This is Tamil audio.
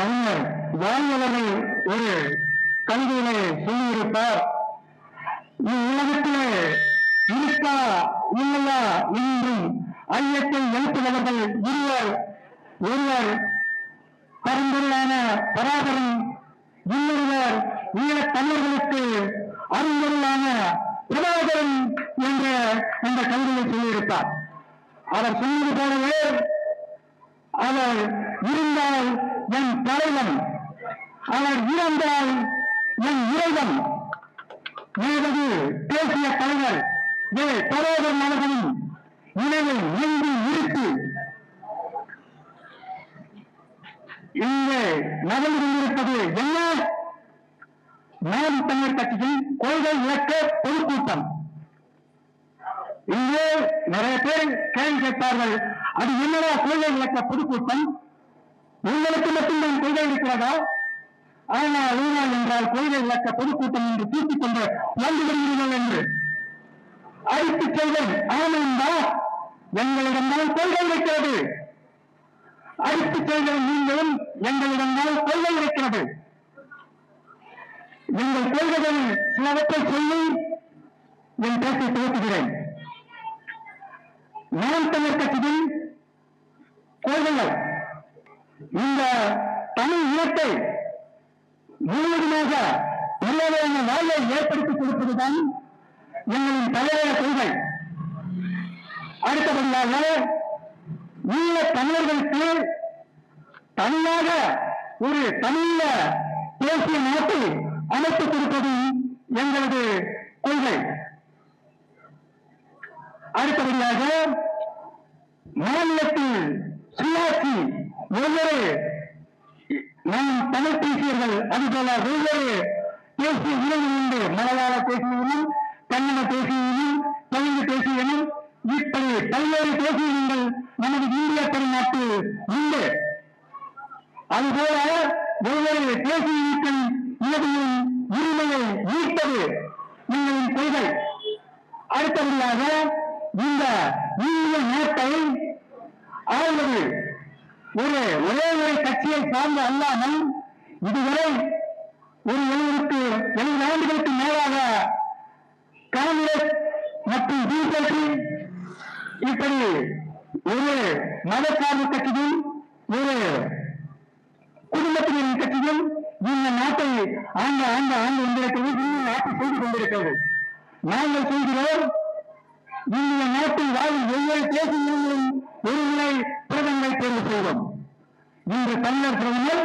கவிஞர் வாழ்வர்கள் ஒரு கவிதையிலே சொல்லியிருப்பார். இவ்வுலகத்திலே இருக்கா இல்லையா என்றும் ஐயத்தை எழுப்புகிறவர்கள் இருவர். ஒருவர் பரம்பொருளான பராபரன் இன்னொருவர் ஈழத் தமிழர்களுக்கு அறிஞர்களான பிரபாகரன் என்ற அந்த கவிதையை சொல்லியிருப்பார். அவர் சொன்னது போலவே இருந்தால் இருந்தால் என் தலைவன். அவர் இறந்தால் என் இறைவன். எனது தேசிய தலைவர் ஏ பரோதர் அவர்களின் நினைவை எங்கு நிறுத்தி. இங்கே நடந்து கொண்டிருப்பது என்ன? நாம் தமிழர் கட்சியின் கொள்கை இலக்க பொதுக்கூட்டம். இங்கே நிறைய பேர் கேள்வி கேட்பார்கள். அது என்னடா கொள்கை விளக்க பொதுக்கூட்டம். உங்களுக்கு மட்டும்தான் கொள்கை இருக்கிறதா? ஆனால் ஊழா என்றால் கொள்கை விளக்க பொதுக்கூட்டம் என்று தூக்கிக் கொண்டு வந்து வருகிறீர்கள் என்று. அடித்து செல்வன். ஆமாண்டா எங்களிடம்தான் கொள்கை இருக்கிறது. அடித்து செல்கிற நீங்களும் எங்களிடம்தான் கொள்கை இருக்கிறது. எங்கள் கொள்கைகள் சிலவற்றை சொல்லி என் பேச்சை துவக்குகிறேன். நான் தமிழ் கட்சியில் கொள்கைகள் இந்த தமிழ் இனத்தை முழுவதுமாக நல்லதான வாழ்வை ஏற்படுத்தி கொடுப்பதுதான் எங்களின் தலைவர கொள்கை. அடுத்தபடியாக ஈழ தமிழர்களுக்கு தனியாக ஒரு தமிழ தேசிய நாட்டை அமைத்துக் கொடுப்பது எங்களது கொள்கை. அடுத்தபடியாக மாநிலத்தில் சுயாட்சி ஒவ்வொரு நாம் தமிழ் பேசியர்கள் அதுபோல ஒவ்வொரு பேசிய இனம் உண்டு. மலையாள தேசியனும் கன்னட தேசியனும் தெலுங்கு தேசியனும் இப்படி பல்வேறு தேசியங்கள் நமது இந்திய பெருநாட்டில் உண்டு. அதுபோல ஒவ்வொரு தேசிய இயக்கம் இயற்கையின் உரிமையை ஈர்ப்பது எங்களின் கொள்கை. அடுத்தபடியாக இந்த இந்திய நாட்டை ஆள்வது ஒரு ஒரே ஒரு கட்சியை சார்ந்து அல்லாமல் இதுவரை ஒரு எழுபதுக்கு எழுபது ஆண்டுகளுக்கு மேலாக காங்கிரஸ் மற்றும் பிஜேபி இப்படி ஒரு மதசார்பு கட்சியும் ஒரு குடும்பத்தினரின் கட்சியும் இந்த நாட்டை ஆண்டு ஆண்டு ஆண்டு வந்திருக்கிறது இந்த நாட்டை செய்து கொண்டிருக்கிறது. நாங்கள் சொல்கிறோம் இந்த நாட்டில் வாழும் ஒவ்வொரு தேசிய இன்று தமிழர் பிரதமர்